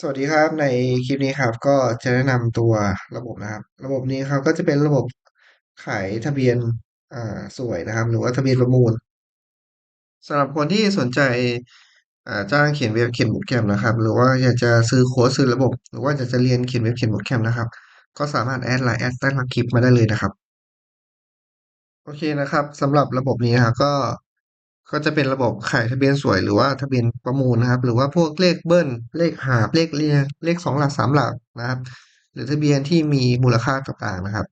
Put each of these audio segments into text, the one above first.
สวัสดีครับในคลิปนี้ครับ ก็จะแนะนำตัวระบบนะครับ ระบบนี้ครับก็จะเป็นระบบขายทะเบียนอ่าสวยนะครับ หรือว่าทะเบียนประมูลสำหรับคนที่สนใจอ่าจ้างเขียนเว็บเขียนโปรแกรมนะครับ หรือว่าอยากจะซื้อโค้ดซื้อระบบ หรือว่าอยากจะเรียนเขียนเว็บเขียนโปรแกรมนะครับ ก็สามารถแอดไลน์แอดใต้คลิปมาได้เลยนะครับ โอเคนะครับสำหรับระบบนี้นะครับก็ ก็จะเป็นระบบขายทะเบียนสวยหรือว่าทะเบียนประมูลนะครับ หรือว่าพวกเลขเบิ้ล เลขหาบเลขเรียงเลขสองหลักสามหลักนะครับ หรือทะเบียนที่มีมูลค่าต่างๆนะครับ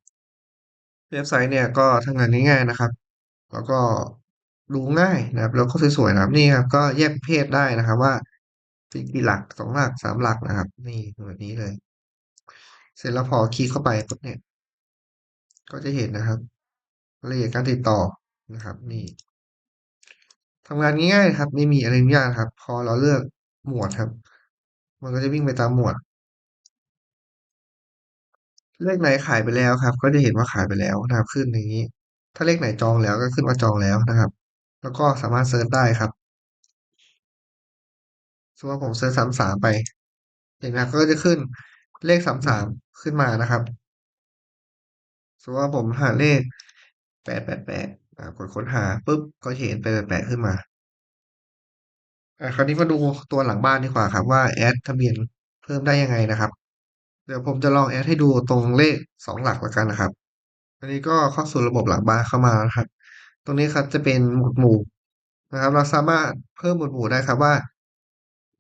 เว็บไซต์เนี่ยก็ทำงานง่ายๆนะครับ แล้วก็ดูง่ายนะครับ แล้วก็สวยๆนะครับนี่ครับก็แยกประเภทได้นะครับว่าเป็นกี่หลักสองหลักสามหลักนะครับ นี่แบบนี้เลย เสร็จแล้วพอคลิกเข้าไปปุ๊บเนี่ย ก็จะเห็นนะครับรายละเอียดการติดต่อนะครับ นี่ ทำงานง่ายๆครับ ไม่มีอะไรยากครับ พอเราเลือกหมวดครับ มันก็จะวิ่งไปตามหมวด เลขไหนขายไปแล้วครับ ก็จะเห็นว่าขายไปแล้วนะครับขึ้นอย่างนี้ ถ้าเลขไหนจองแล้วก็ขึ้นว่าจองแล้วนะครับ แล้วก็สามารถเซิร์ชได้ครับสมมติว่าผมเซิร์ชสามสามไปเห็นไหมก็จะขึ้นเลขสามสามขึ้นมานะครับสมมติว่าผมหาเลขแปดแปดแปด กดค้นหาปุ๊บก็เห็นแปแปดแปดขึ้นมาอ่าคราวนี้มาดูตัวหลังบ้านดีกว่าครับว่าแอดทะเบียนเพิ่มได้ยังไงนะครับ เดี๋ยวผมจะลองแอดให้ดูตรงเลขสองหลักล้วกันนะครับ อันนี้ก็เข้าสู่ระบบหลังบ้านเข้ามาแล้วครับ ตรงนี้ครับจะเป็นหมวดหมู่นะครับ เราสามารถเพิ่มหมวดหมู่ได้ครับว่า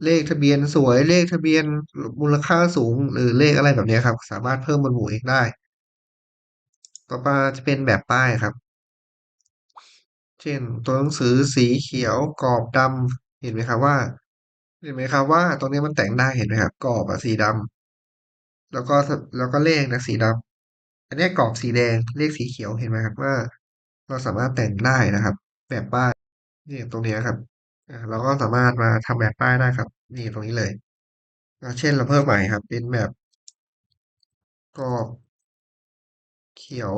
เลขทะเบียนสวยเลขทะเบียนมูลค่าสูง หรือเลขอะไรแบบนี้ครับ สามารถเพิ่มหมวดหมู่เองได้ ต่อมาจะเป็นแบบป้ายครับ เช่น ตัวหนังสือสีเขียวกรอบดำเห็นไหมครับว่า เห็นไหมครับว่าตรงนี้มันแต่งได้เห็นไหมครับกรอบอะสีดำแล้วก็แล้วก็เลขนะสีดำอันนี้กรอบสีแดงเลขสีเขียวเห็นไหมครับว่า เราสามารถแต่งได้นะครับ แบบป้ายนี่ตรงนี้ครับเราก็สามารถมาทำแบบป้ายได้ครับ นี่ตรงนี้เลยเช่นเราเพิ่มใหม่ครับ เป็นแบบกรอบเขียว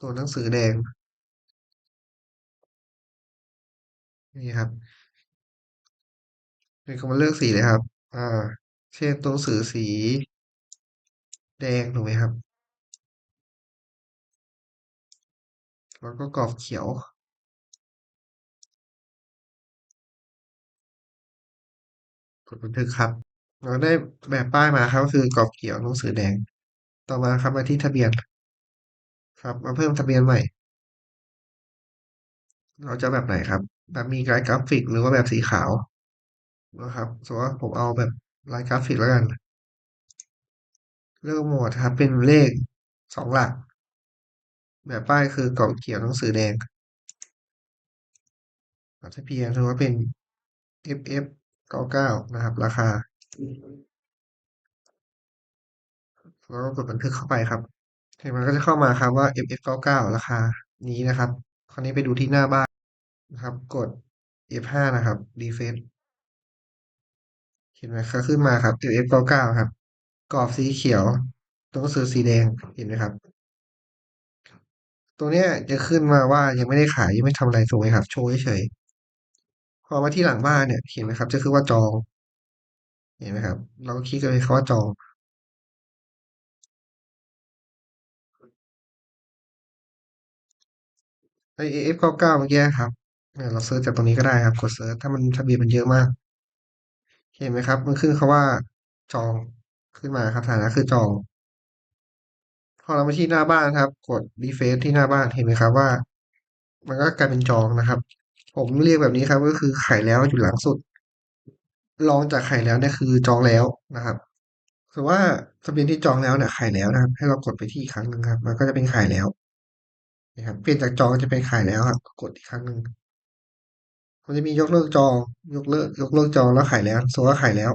ตัวหนังสือแดง นี่ครับนี่ก็มาเลือกสีเลยครับ อ่า เช่นตัวหนังสือสี แดงถูกไหมครับ แล้วก็กรอบเขียวกดบันทึกครับ เราได้แบบป้ายมาครับก็คือกรอบเขียวหนังสือแดง ต่อมาครับมาที่ทะเบียน ครับ มาเพิ่มทะเบียนใหม่ เราจะแบบไหนครับ แบบมีลายกราฟิกหรือว่าแบบสีขาวนะครับสมมติว่าผมเอาแบบลายกราฟิกแล้วกัน เลือกหมวดครับ เป็นเลขสองหลัก แบบป้ายคือกรอบเขียวหนังสือแดงทะเบียนถือว่าเป็น FF เก้าเก้านะครับ ราคา แล้วก็กดบันทึกเข้าไปครับเห็นมันก็จะเข้ามาครับว่า FF เก้าเก้าราคานี้นะครับ คราวนี้ไปดูที่หน้าบ้าน นะครับ กด F5 นะครับ refresh เห็นไหมครับขึ้นมาครับ FF เก้าเก้าครับ กรอบสีเขียว ตัวหนังสือสีแดงเห็นไหมครับ ตัวเนี้ยจะขึ้นมาว่ายังไม่ได้ขายยังไม่ทำอะไรถูกไหมครับ โชว์เฉยพอมาที่หลังบ้านเนี่ยเห็นไหมครับ จะคือว่าจอง เห็นไหมครับ เราก็คลิกเลยคำว่าจองไอเอฟเก้าเก้าเมื่อกี้ครับ เราเซิร์ชจากตรงนี้ก็ได้ครับ กดเซิร์ชถ้ามันทะเบียนมันเยอะมาก เห็นไหมครับ มันขึ้นคาว่าจองขึ้นมาครับฐานะคือจอง พอเรามาที่หน้าบ้านครับ กดรีเฟซที่หน้าบ้านเห็นไหมครับว่า มันก็กลายเป็นจองนะครับ ผมเรียกแบบนี้ครับก็คือขายแล้วอยู่หลังสุดรองจากขายแล้วเนี่ยคือจองแล้วนะครับคือว่าทะเบียนที่จองแล้วเนี่ยขายแล้วนะครับ ให้เรากดไปที่อีกครั้งหนึ่งครับ มันก็จะเป็นขายแล้วนะครับเปลี่ยนจากจองจะเป็นขายแล้วครับ กดอีกครั้งหนึ่ง มันจะมียกเลิกจอง ยกเลิก ยกเลิกจองแล้วขายแล้วสมมติว่าขายแล้ว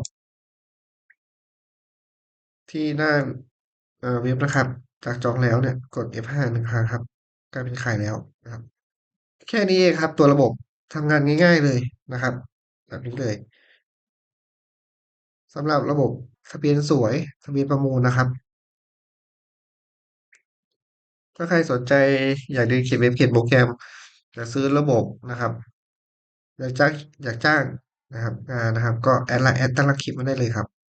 ที่หน้าเว็บนะครับ จากจองแล้วเนี่ย กด F5 หนึ่งครั้งครับกลายเป็นขายแล้วนะครับ แค่นี้เองครับ ตัวระบบทำงานง่าย ๆเลยนะครับ แบบนี้เลยสำหรับระบบทะเบียนสวยทะเบียนประมูลนะครับ ถ้าใครสนใจอยากเรียนเขียนเว็บเขียนโปรแกรมอยากซื้อระบบนะครับ อยากจ้างอยากจ้างนะครับงานนะครับ ก็แอดไลน์แอดตั้งรับคลิปมาได้เลยครับ